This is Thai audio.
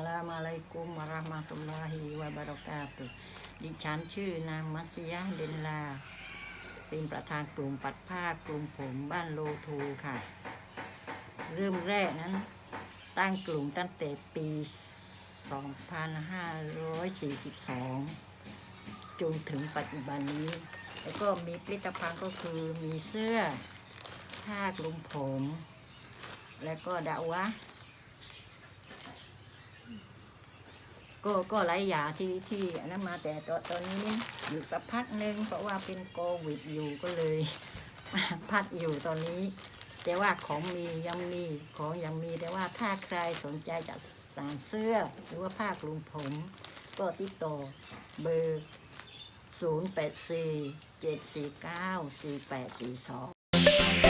ตุลลาฮิวะบารอกาตุฮ์ดิฉันชื่อนางมัสยะเดนลา เป็นประธานกลุ่มปัดผ้ากลุ่มผมบ้านโลทูค่ะ เริ่มแรกนั้น ตั้งกลุ่มตั้งแต่ปี 2542 จนถึงปัจจุบันนี้ แล้วก็มีผลิตภัณฑ์ก็คือมีเสื้อผ้ากลุ่มผม แล้วก็ดาวะ ก็ก็หลายอย่างที่ที่อันนั้นมาแต่ตอนตอนนี้อยู่สักพักหนึ่งเพราะว่าเป็นโควิดอยู่ก็เลย พักอยู่ตอนนี้ แต่ว่าของมียังมีของยังมีแต่ว่าถ้าใครสนใจจะสั่งเสื้อหรือว่าผ้าคลุมผม ก็ติดต่อเบอร์0 8 4 7 4 9 4 8 4 2